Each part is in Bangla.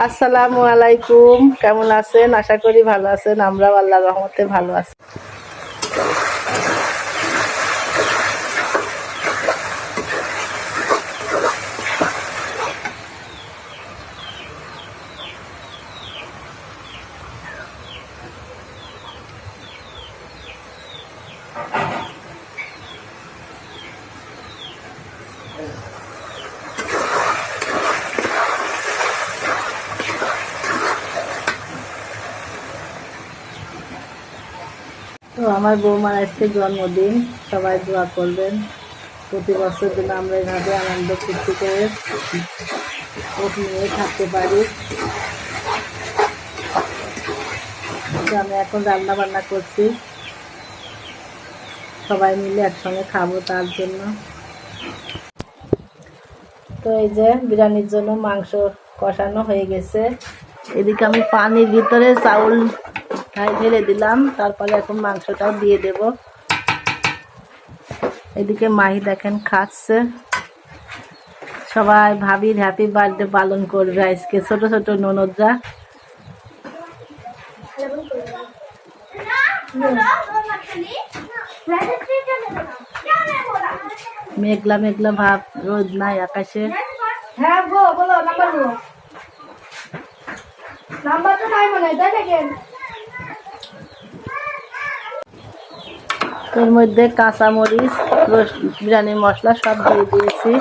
আসসালামু আলাইকুম। কেমন আছেন? আশা করি ভালো আছেন। আমরাও আল্লাহ রহমতে ভালো আছি। আমার বৌমার আজকে জন্মদিন, সবাই দোয়া করবেন। প্রতি বছর যেন আমরা এভাবে আনন্দ ফুর্তি করে নিয়ে থাকতে পারি। আমি এখন রান্না বান্না করছি। সবাই মিলে একসঙ্গে খাব তার জন্য। তো এই যে বিরিয়ানির জন্য মাংস কষানো হয়ে গেছে। এদিকে আমি পানির ভিতরে চাউল ঢাই ঢেলে দিলাম, তারপরে এখন মাংসটাও দিয়ে দেব। এদিকে মাহি দেখেন খাচ্ছে। সবাই ভাবির হ্যাপি বার্থডে পালন করবে আজকে, ছোট ছোট ননদরা। মেঘলা মেঘলা ভাব, রোদ নাই আকাশে। হ্যাঁ গো, বলো, নাম্বার নাম্বার তো নাই মনে হয়, তাই এর মধ্যে কাঁচামরিচ বিরিয়ানির মশলা সব দিয়ে দিয়েছি।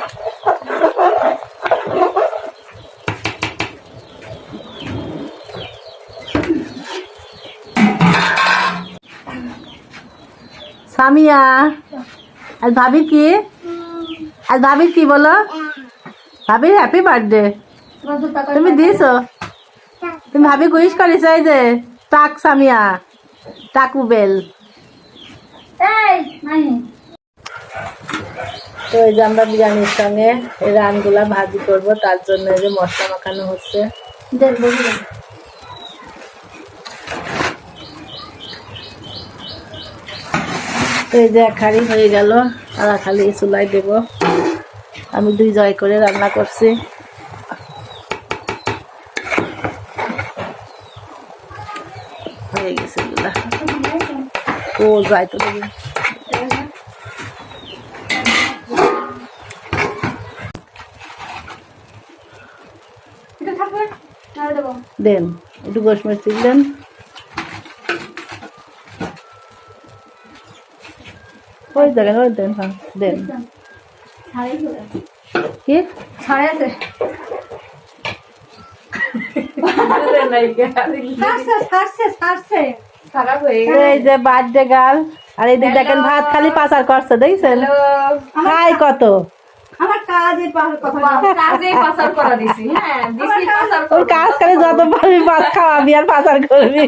সামিয়া আজ ভাবি কি? আজ ভাবি কি বলো? ভাবি হ্যাপি বার্থডে তুমি দিয়েছ? তুমি ভাবি কুইশ করিস এই যে। টাক সামিয়া, টাকু বেল তো এই যে আমরা বিরিয়ানির সঙ্গে এই রানগুলা ভাজি করব তার জন্য এই যে মশলা মাখানো হচ্ছে। তো এই যে হাঁড়ি হয়ে গেল আর হাঁড়ি চুলাই দেব। আমি দুই জয় করে রান্না করছি হয়ে গেছে এগুলা ও যাই তো দেখি। এটা থাকবে না দেবো দেন। একটু গোসমরিচ দিলেন ওই দেখেন ওই দেন হ্যাঁ দেন। কি? ছাড়াই আছে ছাড়ছে ছাড়ছে ছাড়ছে হয়ে এই যে বার্থডে গার্ল আর এদিকে দেখেন ভাত খালি পাচার করছে দেখছেন? খাই কত? হ্যাঁ ওর কাজ করে যত পারবি ভাত খাওয়াবি আর পাচার করবি।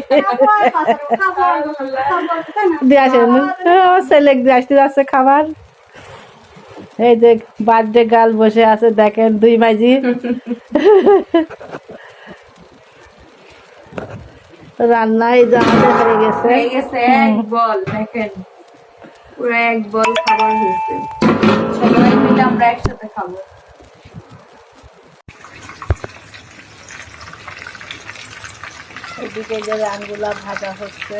দিয়ে আসেন। ছেলে দিয়ে আসতে যাচ্ছে খাবার। এই যে বার্থডে গার্ল বসে আছে দেখেন দুই মাইজি রান্না এই যে আমাদের হয়ে গেছে। হয়ে গেছে এক বল দেখেন পুরো এক বল খাবার হয়েছে। সবাই মিলে আমরা একসাথে খাব। এদিকে যে রানগুলা ভাজা হচ্ছে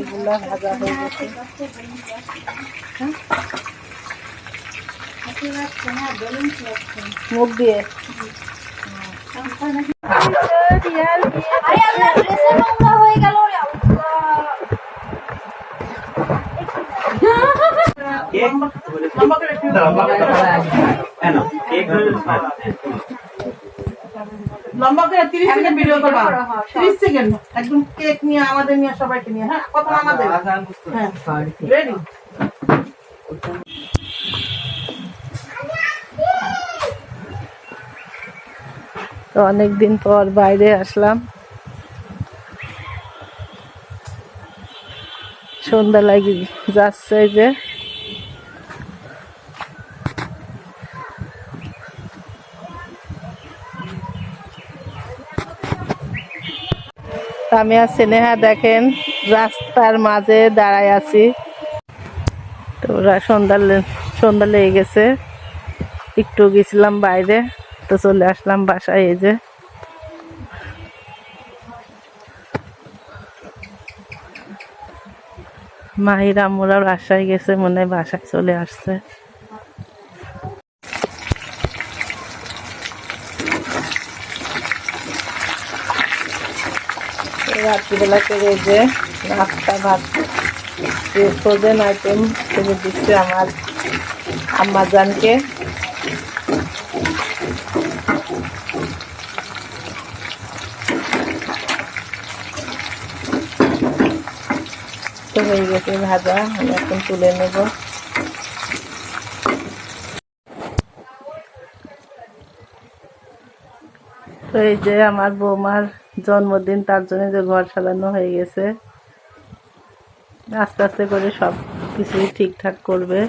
এগুলা ভাজা হয়ে গেছে। মুখ দিয়ে। হয়ে গেল রে লম্বা করে তিরিশ সেকেন্ড ভিডিও করবা। তিরিশ সেকেন্ড। একদম কেক নিয়ে আমাদের নিয়ে সবাইকে নিয়ে হ্যাঁ? প্রথম আমাদের হ্যাঁ। রেডি তো অনেকদিন পর বাইরে আসলাম। সন্ধ্যা লাগি যাচ্ছে যে। আমি আর স্নেহা দেখেন, রাস্তার মাঝে দাঁড়ায় আছি। তো ওরা সন্ধ্যা সন্ধ্যা লেগে গেছে। একটু গেছিলাম বাইরে, তো চলে আসলাম বাসায় এই যে। মাহির আম্মুরাও বাসায় গেছে, মনে হয় বাসায় চলে আসছে। রাত্রিবেলা করে যে নাস্তা ভাত ফ্রোজেন আইটেম করে দিচ্ছে আমার আম্মাজানকে। তো হয়ে গেছে ভাজা, আমি এখন তুলে নেব। তো এই যে আমার বৌমার জন্মদিন, তার জন্য যে ঘর সাজানো হয়ে গেছে, আস্তে আস্তে করে সব কিছুই ঠিকঠাক করবে।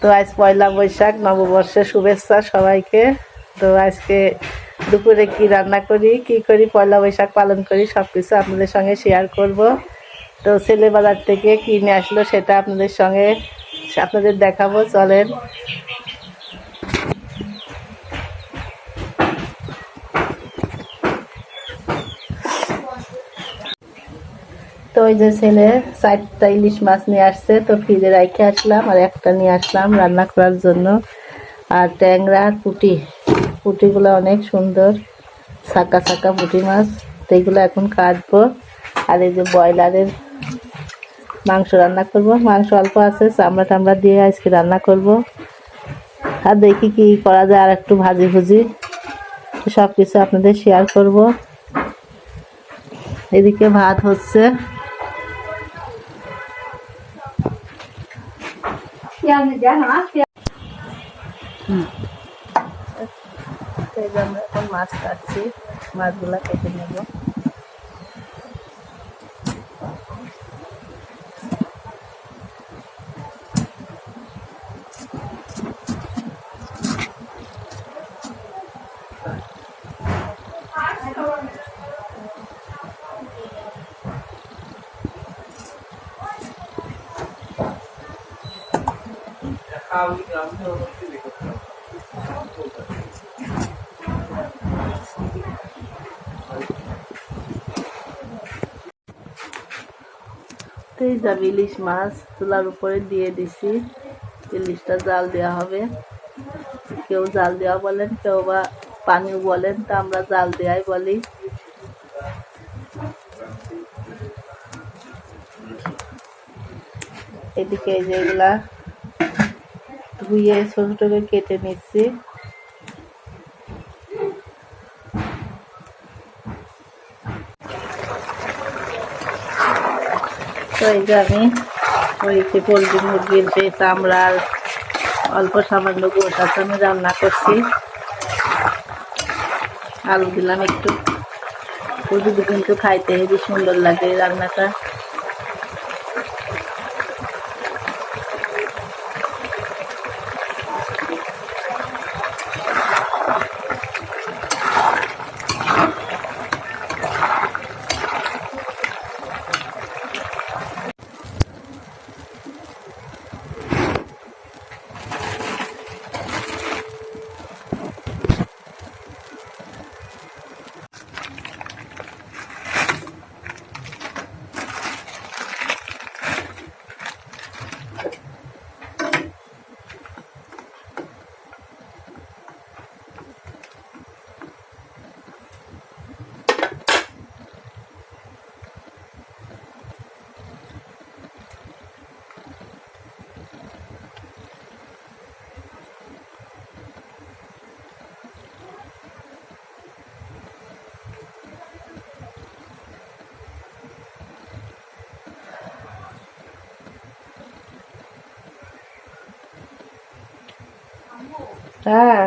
তো আজ পয়লা বৈশাখ, নববর্ষের শুভেচ্ছা সবাইকে। তো আজকে দুপুরে কি রান্না করি, কি করি, পয়লা বৈশাখ পালন করি সব কিছু আপনাদের সঙ্গে শেয়ার করব। তো ছেলে বাজার থেকে কিনে আসলো সেটা আপনাদের সঙ্গে আপনাদের দেখাবো, চলেন। তো ওই যে ছেলে চারটা ইলিশ মাছ নিয়ে আসছে, তো ফ্রিজে রেখে আসলাম আর একটা নিয়ে আসলাম রান্না করার জন্য। আর ট্যাংরা আর পুঁটি। পুঁটিগুলো অনেক সুন্দর। ছাকা ছাকা পুঁটি মাছ। তো এইগুলো এখন কাটবো। আর এই যে ব্রয়লারের মাংস রান্না করব। মাংস অল্প আছে চামড়া টামড়া দিয়ে আজকে রান্না করব। আর দেখি কি করা যায় আর একটু ভাজি ভুজি। সব কিছু আপনাদের শেয়ার করব। এদিকে ভাত হচ্ছে। তো এই যে আমরা এখন মাছ কাটছি মাছগুলা কেটে নেব। তো এই যাবে ইলিশ মাছ চুলার উপরে দিয়ে দিছি। ইলিশটা জাল দেওয়া হবে। কেউ জাল দেওয়া বলেন, কেউ বা পানিও বলেন, তা আমরা জাল দেওয়াই বলি। এদিকে এই যে ধুয়ে ছোট ছোট কেটে নিচ্ছি। তো যে আমি ওই যে পোলট্রি মুরগির যে চামড়ার অল্প সামান্য গোশ আছে, আমি রান্না করছি। আলু দিলাম একটু। যদি কিন্তু খাইতে হেবি সুন্দর লাগে রান্নাটা। হ্যাঁ।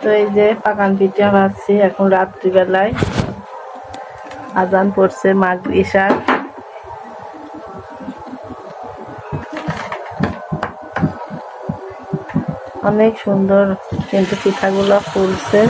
তো এই যে পাকান পিঠা ভাজছি এখন রাত্রিবেলায়। আজান পড়ছে মাঘ ঈশার। অনেক সুন্দর কিন্তু পিঠাগুলো ফুলছে।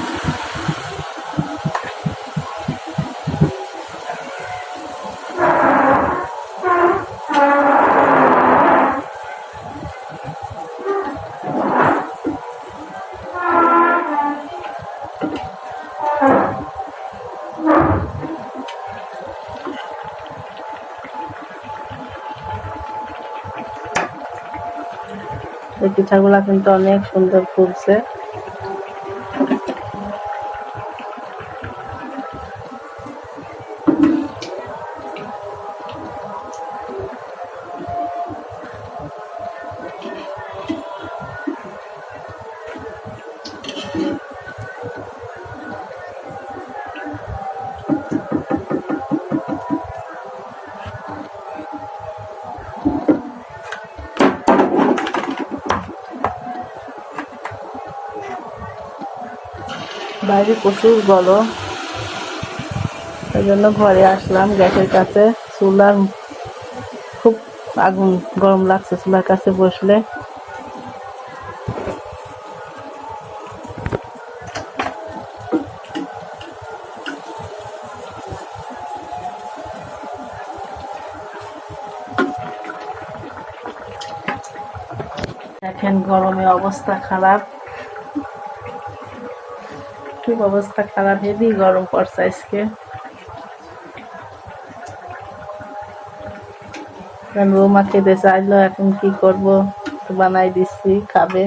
পিঠাগুলা কিন্তু অনেক সুন্দর ফুলছে। বাইরে প্রচুর গরম এই জন্য ঘরে আসলাম গ্যাসের কাছে। চুলার খুব আগুন, গরম লাগছে চুলার কাছে বসলে। দেখেন গরমে অবস্থা খারাপ। খুব অবস্থা খারাপ? হেভি গরম পড়ছে আজকে। বৌমা খেতে চাইলো এখন কি করব? বানাই দিচ্ছি, খাবে।